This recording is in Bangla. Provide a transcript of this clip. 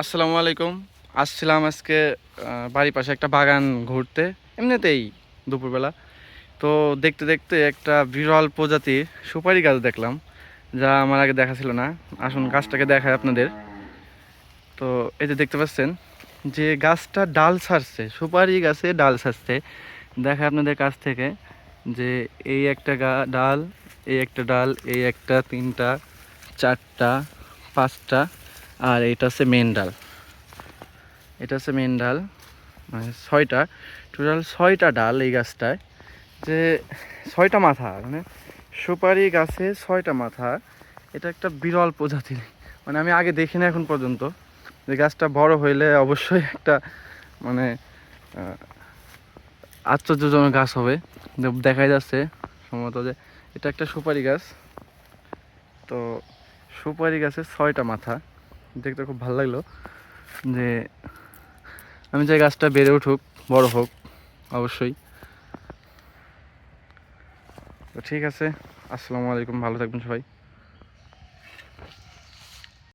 আসসালামু আলাইকুম। আসছিলাম আজকে বাড়ির পাশে একটা বাগান ঘুরতে। এমনিতেই দুপুরবেলা। তো দেখতে দেখতে একটা বিরল প্রজাতির সুপারি গাছ দেখলাম, যা আমার আগে দেখা ছিল না। আসুন গাছটাকে দেখায় আপনাদের। তো এই যে দেখতে পাচ্ছেন, যে গাছটা ডাল ছাড়ছে, সুপারি গাছে ডাল ছাড়ছে। দেখা আপনাদের কাছ থেকে যে এই একটা গা, ডাল, এই একটা ডাল, এই একটা, তিনটা, চারটা, পাঁচটা। আর এটা হচ্ছে মেন ডাল। এটা হচ্ছে মেন ডাল মানে ছয়টা। টোটাল ছয়টা ডাল এই গাছটায়। যে ছয়টা মাথা মানে সুপারি গাছে ছয়টা মাথা। এটা একটা বিরল প্রজাতির মানে আমি আগে দেখি না এখন পর্যন্ত। যে গাছটা বড় হইলে অবশ্যই একটা মানে আশ্চর্যজনক গাছ হবে। দে- দেখাই যাচ্ছে সম্ভবত যে এটা একটা সুপারি গাছ। তো সুপারি গাছের ছয়টা মাথা। দেখতে খুব ভালো লাগল যে আমি চাই গাছটা বেড়ে উঠুক, বড় হোক, অবশ্যই। তো ঠিক আছে, আসসালামু আলাইকুম, ভালো থাকবেন সবাই।